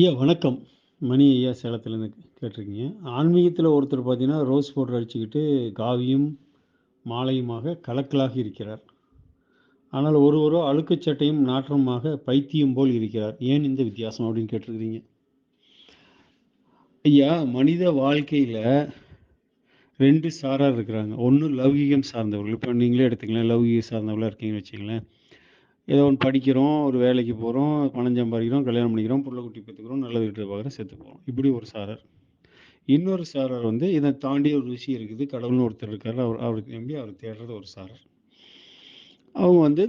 ஐயா வணக்கம். மணி ஐயா சேலத்துலேருந்து கேட்டிருக்கீங்க. ஆன்மீகத்தில் ஒருத்தர் பார்த்தீங்கன்னா, ரோஸ் பவுடர் அடிச்சுக்கிட்டு காவியும், மாலையுமாக கலக்கலாக இருக்கிறார். ஆனால் ஒருவரோ அழுக்குச் சட்டையும் நாற்றமாக பைத்தியம் போல் இருக்கிறார். ஏன் இந்த வித்தியாசம்? அப்படின்னு கேட்டிருக்கிறீங்க. ஐயா, மனித வாழ்க்கையில் ரெண்டு சாரார் இருக்கிறாங்க. ஒன்று லௌகீகம் சார்ந்தவர்கள். இப்போ நீங்களே எடுத்துக்கலாம் லௌகீகம் சார்ந்தவர்களாக இருக்கீங்கன்னு வச்சுக்கங்களேன். ஏதோ ஒன்று படிக்கிறோம், ஒரு வேலைக்கு போகிறோம் பணம் சம்பாதிக்கிறோம், கல்யாணம் பண்ணிக்கிறோம், பிள்ளை குட்டி பெற்றுக்கிறோம் நல்லது வீட்டில் பார்க்குறோம், செத்து போகிறோம் இப்படி ஒரு சாரர் இன்னொரு சாரார் வந்து இதை தாண்டி ஒரு விஷயம் இருக்குது. கடவுள்னு ஒருத்தர் இருக்கார் அவர் அவருக்கு நம்பி அவர் தேடுறது ஒரு சாரர் அவங்க வந்து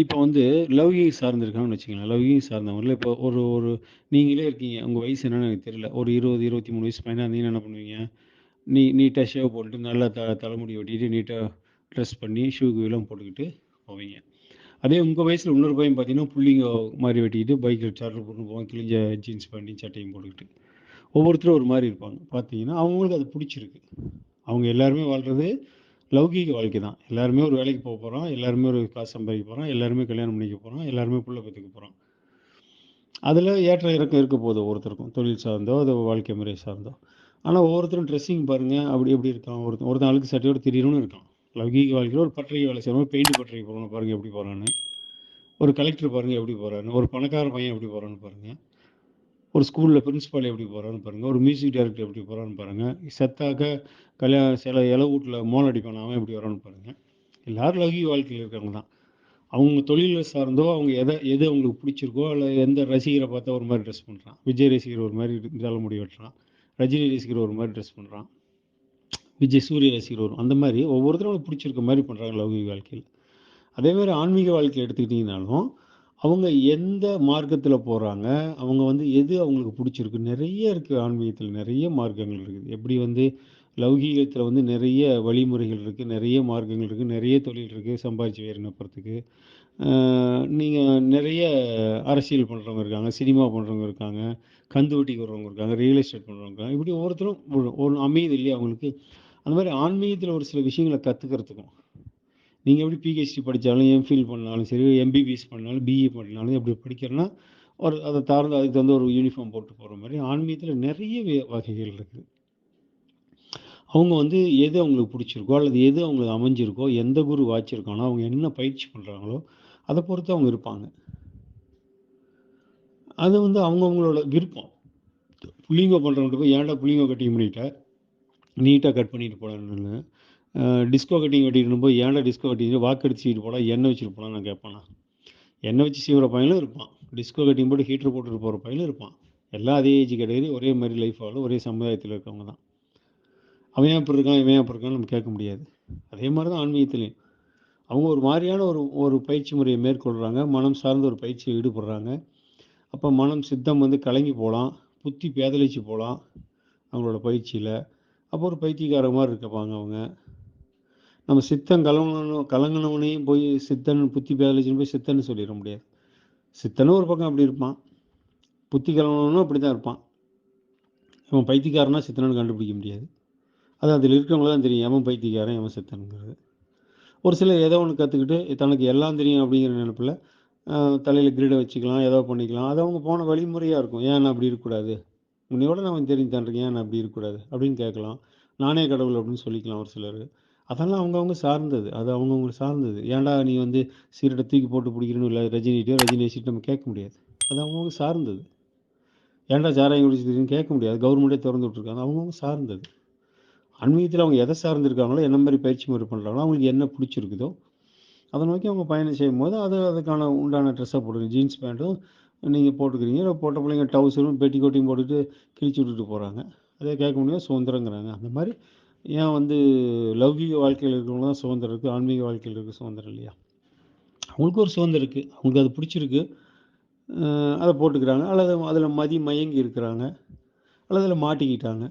இப்போ வந்து லௌகீகம் சார்ந்திருக்காங்கன்னு இருக்காங்கன்னு வச்சுக்கங்களேன். சார்ந்தவங்கள இப்போ ஒரு ஒரு நீங்களே இருக்கீங்க. உங்கள் வயசு என்னன்னு எனக்கு தெரியல. ஒரு 20, 23 வயசு பையனாக இருந்தீங்கன்னா என்ன பண்ணுவீங்க? நீ நீட்டாக ஷேவ் போட்டுட்டு, நல்லா த தலைமுடி வெட்டிட்டு, நீட்டாக ட்ரெஸ் பண்ணி, ஷூ கீலாம் போட்டுக்கிட்டு போவீங்க. அதே உங்கள் வயசில் இன்னொரு பையன் பார்த்தீங்கன்னா, புள்ளிங்க மாதிரி வெட்டிக்கிட்டு, பைக்கில் சார்ஜர் போட்டு போவான். கிழிஞ்ச ஜீன்ஸ் பேண்டையும் சட்டையும் போட்டுக்கிட்டு. ஒவ்வொருத்தரும் ஒரு மாதிரி இருப்பாங்க. பார்த்தீங்கன்னா, அவங்களுக்கு அது பிடிச்சிருக்கு அவங்க எல்லாருமே வாழ்கிறது லௌகீக வாழ்க்கை தான். எல்லாருமே ஒரு வேலைக்கு போக போகிறோம் எல்லாருமே ஒரு காசு சம்பாதிக்க போகிறோம் எல்லாருமே கல்யாணம் பண்ணிக்க போகிறோம் எல்லாருமே பிள்ளை பெத்துக்க போகிறோம் அதில் ஏற்ற இறக்கம் இருக்க போகுது ஒவ்வொருத்தருக்கும். தொழில் சார்ந்தோ, அது வாழ்க்கை முறை சார்ந்தோ. ஆனால் ஒவ்வொருத்தரும் ட்ரெஸ்ஸிங் பாருங்கள் அப்படி எப்படி இருக்கான்? ஒருத்தன் ஒருத்தன் அழுக்கு சட்டையோடு திடீர்னு இருக்கான். லௌகீக வாழ்க்கையில் ஒரு பட்டறைக்கு வேலை செய்றவன் பெயிண்ட் பட்டறைக்கு போகணும் பாருங்கள் எப்படி போகிறான்னு ஒரு கலெக்டர் பாருங்கள் எப்படி போகிறான்னு ஒரு பணக்கார பையன் எப்படி போகிறான்னு பாருங்கள் ஒரு ஸ்கூலில் பிரின்ஸிபால் எப்படி போகிறான்னு பாருங்கள் ஒரு மியூசிக் டைரக்டர் எப்படி போகிறான்னு பாருங்கள் செத்தாக்க கல்யாணம் சில இல வீட்டில் மோல் அடிப்பானே அவன் எப்படி வரான்னு பாருங்கள் எல்லோரும் லௌகீக வாழ்க்கையில் இருக்கிறவங்க தான். அவங்க தொழிலை சார்ந்தோ, அவங்க எதை எது அவங்களுக்கு பிடிச்சிருக்கோ இல்லை எந்த ரசிகரை பார்த்தா ஒரு மாதிரி ட்ரெஸ் பண்ணுறான் விஜய் ரசிகர் ஒரு மாதிரி தலைமுடி வெட்டுறான். ரஜினி ரசிகர் ஒரு மாதிரி ட்ரெஸ் பண்ணுறான் விஜய் சூரிய ரசிகர் வரும் அந்த மாதிரி ஒவ்வொருத்தரும் பிடிச்சிருக்க மாதிரி பண்ணுறாங்க லௌகிக லௌகீக அதே மாதிரி ஆன்மீக வாழ்க்கைய எடுத்துக்கிட்டிங்கனாலும் அவங்க எந்த மார்க்கத்தில் போகிறாங்க அவங்க வந்து எது அவங்களுக்கு பிடிச்சிருக்கு நிறைய இருக்குது ஆன்மீகத்தில் நிறைய மார்க்கங்கள் இருக்குது. எப்படி வந்து லௌகீகத்தில் வந்து நிறைய வழிமுறைகள் இருக்குது நிறைய மார்க்கங்கள் இருக்குது நிறைய தொழில் இருக்குது சம்பாதிச்சு வேறு நெப்புறதுக்கு. நீங்கள் நிறைய அரசியல் பண்ணுறவங்க இருக்காங்க. சினிமா பண்ணுறவங்க இருக்காங்க. கந்து வட்டிக்கு வர்றவங்க இருக்காங்க. ரியல் எஸ்டேட் பண்ணுறவங்க இருக்காங்க. இப்படி ஒவ்வொருத்தரும் ஒரு அமையுது இல்லையா அவங்களுக்கு? அந்த மாதிரி ஆன்மீகத்தில் ஒரு சில விஷயங்கள கற்றுக்கிறதுக்கும் நீங்கள் எப்படி பிஹெச்டி படித்தாலும் எம்.ஃபில் பண்ணாலும் சரி, எம்பிபிஎஸ் பண்ணாலும், பிஇ பண்ணாலும் எப்படி படிக்கிறேன்னா ஒரு அதை சார்ந்து அதுக்கு தகுந்த ஒரு யூனிஃபார்ம் போட்டு போகிற மாதிரி ஆன்மீகத்தில் நிறைய வகைகள் இருக்குது அவங்க வந்து எது அவங்களுக்கு பிடிச்சிருக்கோ அல்லது எது அவங்களுக்கு அமைஞ்சிருக்கோ, எந்த குரு வாய்ச்சிருக்கானோ, அவங்க என்ன பயிற்சி பண்ணுறாங்களோ அதை பொறுத்து அவங்க இருப்பாங்க. அது வந்து அவங்கவுங்களோட விருப்பம். புள்ளிங்கோ பண்றவன்ட்ட போய் ஏன்டா புள்ளிங்கோ கட்டிங் பண்ணிட்டேன் நீட்டாக கட் பண்ணிட்டு போகலான்னு டிஸ்கோ கட்டிங் வெட்டிட்டு போது ஏன்டா டிஸ்கோ கட்டிங் வாக்கு சீவிட்டு போகலாம் எண்ணெய் வச்சுட்டு போகலான்னு நான் கேட்பேனா? எண்ணெய் வச்சு சீவிர பையனும் இருப்பான். டிஸ்கோ கட்டிங் போட்டு ஹீட்டர் போட்டுட்டு போகிற பையனும் இருப்பான். எல்லாம் அதே ஏஜ் கேட்டகரி, ஒரே மாதிரி லைஃப் வாழும். ஒரே சமுதாயத்தில் இருக்கவங்க தான். அவன் அப்படி இருக்கான்? இவன் அப்படி இருக்கான்னு நம்ம கேட்க முடியாது. அதே மாதிரி தான் ஆன்மீகத்துலேயும் அவங்க ஒரு மாதிரியான ஒரு ஒரு பயிற்சி முறையை மேற்கொள்கிறாங்க மனம் சார்ந்த ஒரு பயிற்சியை ஈடுபடுறாங்க. அப்போ மனம் சித்தம் வந்து கலங்கி போகலாம் புத்தி பேதலிச்சு போகலாம் அவங்களோட பயிற்சியில் அப்போ ஒரு பைத்தியக்காரன் மாதிரி இருக்கப்பாங்க அவங்க. நம்ம சித்தம் கலங்கணும் கலங்குனவனையும் போய் சித்தன் புத்தி பேதலிச்சுன்னு போய் சித்தன்னு சொல்லிட முடியாது. சித்தனும் ஒரு பக்கம் அப்படி இருப்பான். புத்தி கலவனவனும் அப்படி தான் இருப்பான். இவன் பைத்தியக்காரனா, சித்தனான்னு கண்டுபிடிக்க முடியாது. அது அதில் இருக்கிறவங்களுக்கு தான் தெரியும். எவன் பைத்தியக்காரன், எவன் சித்தனுங்கிறது ஒரு சிலர் ஏதோ ஒன்று கற்றுக்கிட்டு தனக்கு எல்லாம் தெரியும் அப்படிங்கிற நினைப்பில் தலையில் தலையில வச்சுக்கலாம், ஏதோ பண்ணிக்கலாம். அது அவங்க போன வழிமுறையாக இருக்கும். ஏன் அப்படி இருக்கக்கூடாது? உன்னையோட நான் தெரிஞ்சு தானே ஏன் நான் அப்படி இருக்கக்கூடாது? அப்படின்னு கேட்கலாம். நானே கடவுள் அப்படின்னு சொல்லிக்கலாம் ஒரு சிலர் அதெல்லாம் அவங்கவுங்க சார்ந்தது. அது அவங்கவுங்க சார்ந்தது. ஏன்டா நீ வந்து சீரட்டை தூக்கி போட்டு புடிக்கிறன்னு இல்லை ரஜினிகிட்டயோ, ரஜினி வச்சுட்டு நம்ம கேட்க முடியாது. அது அவங்கவுங்க சார்ந்தது. ஏன்டா சாராயம் குடிச்சிட்டு கேட்க முடியாது. கவர்மெண்ட்டே திறந்து விட்ருக்காங்க அவங்கவுங்க சார்ந்தது. அண்மையத்தில் அவங்க எதை சார்ந்து இருக்காங்களோ, என்ன மாதிரி பயிற்சி முறை பண்ணுறாங்களோ அவங்களுக்கு என்ன பிடிச்சிருக்குதோ அதை நோக்கி அவங்க பயணம் செய்யும்போது, அது அதுக்கான உண்டான ட்ரெஸ்ஸை போடுங்க. ஜீன்ஸ் பேண்ட்டும் நீங்கள் போட்டுக்கிறீங்க. போட்ட பிள்ளைங்க டவுசரும், பெட்டிகோட்டையும் போட்டுட்டு கிழிச்சு விட்டுட்டு போகிறாங்க அதே கேட்க முடியாது. சுதந்திரங்கிறாங்க. அந்த மாதிரி ஏன் வந்து லௌகிக வாழ்க்கையில் இருக்கிறவங்க தான் சுதந்திரம் இருக்குது ஆன்மீக வாழ்க்கையில் இருக்குது சுதந்திரம் இல்லையா? அவங்களுக்கு ஒரு சுதந்திரம் இருக்குது அவங்களுக்கு அது பிடிச்சிருக்கு அதை போட்டுக்கிறாங்க. அல்லது அதில் மதி மயங்கி இருக்கிறாங்க. அல்லது அதில் மாட்டிக்கிட்டாங்க.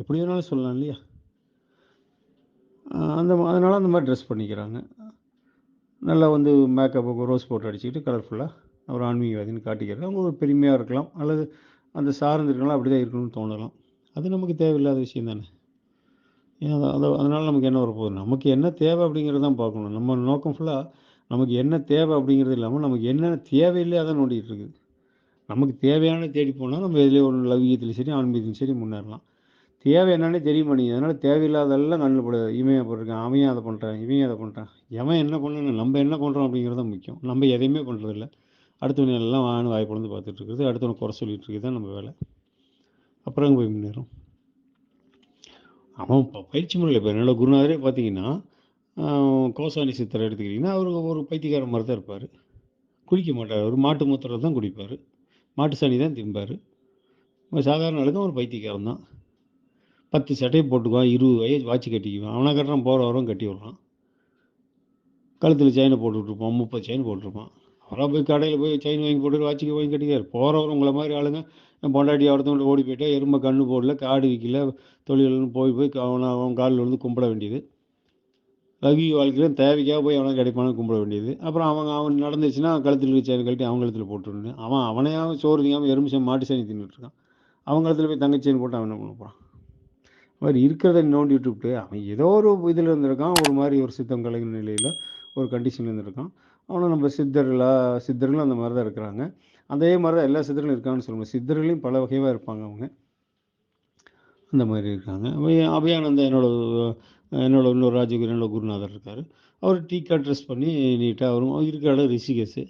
எப்படி வேணாலும் சொல்லலாம் இல்லையா? அந்த அதனால் அந்த மாதிரி ட்ரெஸ் பண்ணிக்கிறாங்க. நல்லா வந்து மேக்கப்புக்கு ரோஸ் போட்டு அடிச்சுக்கிட்டு கலர்ஃபுல்லாக ஒரு ஆன்மீகவாதின்னு காட்டிக்கிறது. அவங்க ஒரு பெருமையாக இருக்கலாம். அல்லது அந்த சார்ந்து அப்படி தான் இருக்கணும்னு தோணலாம். அது நமக்கு தேவையில்லாத விஷயம் தானே. ஏன்னா அத அதனால் நமக்கு என்ன வரப்போகுது? நமக்கு என்ன தேவை அப்படிங்கிறத தான் பார்க்கணும். நம்ம நோக்கம் ஃபுல்லாக நமக்கு என்ன தேவை அப்படிங்கிறது இல்லாமல் நமக்கு என்ன தேவையில்லையோ அதை நோண்டிகிட்டு இருக்குது. நமக்கு தேவையான தேடி போனால் நம்ம எதுலேயே ஒரு லௌகியத்துலையும் சரி ஆன்மீகத்திலும் சரி முன்னேறலாம் தேவை என்னன்னே தெரிய மாட்டேங்குது அதனால் தேவையில்லாதெல்லாம் கண்ணில் போடுது இவன் அப்படி இருக்கான் அவன் ஏன் அதை பண்ணுறான் இவன் அதை பண்ணுறான் எவன் என்ன பண்ணணும் நம்ம என்ன பண்ணுறோம் அப்படிங்கிறது தான் முக்கியம் நம்ம எதையுமே பண்ணுறதில்ல அடுத்தவன் எல்லாம் வான்னு வாய் பொழுது பார்த்துட்டு இருக்குது. அடுத்தவனை குறை சொல்லிட்டு இருக்குது. தான் நம்ம வேலை. அப்புறம் அங்கே போய் முன்னேறும். அவன் இப்போ பயிற்சி முறையில் இப்போ என்னோட குருநாதரே பார்த்தீங்கன்னா கோசாணி சித்தரை எடுத்துக்கிட்டிங்கன்னா அவர் ஒரு பைத்தியக்கார மாதிரி தான் இருப்பார். குளிக்க மாட்டார். அவர் மாட்டு மூத்திரம் தான் குடிப்பார் மாட்டு சாணி தான் திம்பார். சாதாரண ஆளுக்கும் ஒரு பைத்தியக்காரன் தான். பத்து சட்டையை போட்டுக்குவான் இருபது வயசு வாட்சி கட்டிக்குவான். அவனை கட்டுறான் போகிற வரவும் கட்டி விட்றான். கழுத்தில் செயினை போட்டுட்ருப்பான் முப்பது செயின் போட்டிருப்பான். அவராக போய் கடையில் போய் செயின் வாங்கி போட்டு வாட்சிக்கு வாங்கி கட்டிக்காரு போகிறவர் உங்களை மாதிரி ஆளுங்க. பொண்டாட்டி ஒருத்தவங்க ஓடி போயிட்டா எருமை கண்ணு போடல காடு விற்கல தொழில்னு போய் போய் அவனை அவன் காலில் விழுந்து கும்பிட வேண்டியது. லகி வாழ்க்கையில் தேவைக்காக போய் அவனை கிடைப்பானு கும்பிட வேண்டியது. அப்புறம் அவன் அவன் நடந்துச்சுன்னா கழுத்தில் இருக்க செயின் கழட்டி அவன் கழுத்தில் போட்டுருன்னு. அவன் அவனையாவது சோறு திங்காமல் எறும்பு செயின் மாட்டு சனி தின்னுட்டு இருக்கான். அவன் கழுத்தில் போய் தங்கச்சி போட்டு அவன் என்ன பண்ண போகிறான் அவர் இருக்கிறத நோண்டி விட்டுவிட்டு அவன் ஏதோ ஒரு இதில் இருந்திருக்கான். ஒரு மாதிரி ஒரு சித்தம் கலைஞர் நிலையில் ஒரு கண்டிஷனில் இருந்திருக்கான். ஆனால் நம்ம சித்தர்களா சித்தர்களும் அந்த மாதிரி தான் இருக்கிறாங்க. அதே மாதிரி தான் எல்லா சித்தர்களும் இருக்காங்கன்னு சொல்லுவாங்க சித்தர்களையும் பல வகையாக இருப்பாங்க அவங்க. அந்த மாதிரி இருக்காங்க. அபயானந்த என்னோட என்னோட இன்னொரு ராஜகுரு என்னோட குருநாதர் இருக்கார். அவர் டீக்கா ட்ரெஸ் பண்ணி நீட்டாக அவரும் இருக்கிற இடம் ரிஷிகேஷு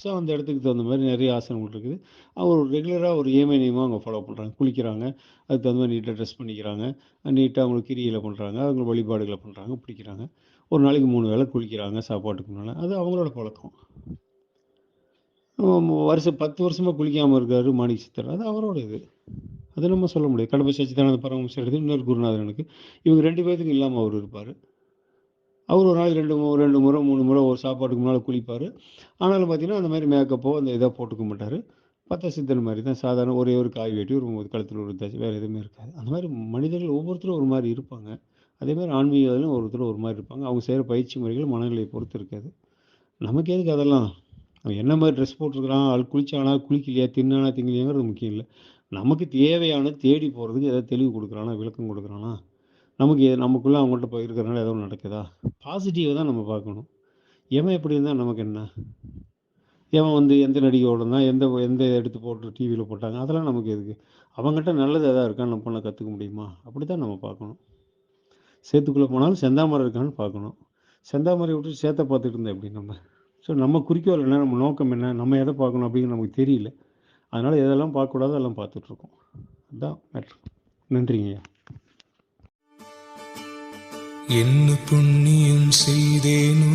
ஸோ அந்த இடத்துக்கு தகுந்த மாதிரி நிறைய ஆசனங்கள் இருக்குது. அவர் ரெகுலராக ஒரு ஏமை நியமாக அவங்க ஃபாலோ பண்ணுறாங்க குளிக்கிறாங்க. அதுக்கு தகுந்த மாதிரி நீட்டாக ட்ரெஸ் பண்ணிக்கிறாங்க. நீட்டாக அவங்களுக்கு கிரியில் பண்ணுறாங்க அவங்க வழிபாடுகளை பண்ணுறாங்க பிடிக்கிறாங்க. ஒரு நாளைக்கு மூணு வேளை குளிக்கிறாங்க சாப்பாட்டுக்கு முன்னால். அது அவங்களோட பழக்கம். வருஷம் பத்து வருஷமாக குளிக்காமல் இருக்காரு மாணிக்க சித்தர். அது அவரோட இது. அது நம்ம சொல்ல முடியாது. கடமை சச்சிதானந்த பரமஹம்சர் எடுத்து இன்னொரு குருநாதனுக்கு இவங்க ரெண்டு பேர்த்துக்கும் இல்லாமல் அவர் இருப்பார். அவர் ஒரு நாள் ரெண்டு மு- ரெண்டு முறை மூணு முறை ஒரு சாப்பாட்டுக்கு முன்னால் குளிப்பார். ஆனாலும் பார்த்தீங்கன்னா அந்த மாதிரி மேக்கப்போ அந்த இதாக போட்டுக்க மாட்டார். பத்த சித்தன் மாதிரி தான். சாதாரண ஒரே ஒரு காய் வெட்டி ஒரு கழுத்தில் ஒரு தச்சு வேறு எதுவுமே இருக்காது. அந்த மாதிரி மனிதர்கள் ஒவ்வொருத்தரும் ஒரு மாதிரி இருப்பாங்க. அதே மாதிரி ஆன்மீகத்திலும் ஒருத்தர் ஒரு மாதிரி இருப்பாங்க. அவங்க செய்கிற பயிற்சி முறைகள் மனநிலையை பொறுத்து இருக்காது. நமக்கு எதுக்கு அதெல்லாம்? அவன் என்ன மாதிரி ட்ரெஸ் போட்டிருக்கிறான்? ஆள் குளிச்சானா குளிக்கலையா தின்னானா திங்கலையாங்கிறது முக்கியம் இல்லை. நமக்கு தேவையான தேடி போகிறதுக்கு ஏதாவது தெளிவு கொடுக்குறானா விளக்கம் கொடுக்குறானா? நமக்கு எது- நமக்குள்ளே அவங்கள்ட்ட போய் இருக்கிறனால ஏதோ நடக்குதா? பாசிட்டிவை தான் நம்ம பார்க்கணும். எவன் எப்படி இருந்தால் நமக்கு என்ன? எவன் வந்து எந்த நடிகையோட இருந்தான்? எந்த எந்த எடுத்து போட்டு டிவியில் போட்டாங்க? அதெல்லாம் நமக்கு எதுக்கு? அவங்ககிட்ட நல்லது எதாவது இருக்கான்னு நம்ம பண்ண கற்றுக்க முடியுமா? அப்படி தான் நம்ம பார்க்கணும். சேத்துக்குள்ளே போனாலும் செந்தாமரை இருக்கான்னு பார்க்கணும். செந்தாமரை விட்டு சேத்தை பார்த்துட்டு இருந்தேன் எப்படி நம்ம? ஸோ நம்ம குறிக்கோள் என்ன? நம்ம நோக்கம் என்ன? நம்ம எதை பார்க்கணும் அப்படிங்கிற நமக்கு தெரியல. அதனால் எதெல்லாம் பார்க்கக்கூடாதோ அதெல்லாம் பார்த்துட்ருக்கோம் அதுதான் மேட்ரு நன்றிங்கய்யா என்ன புண்ணியம் செய்தேனோ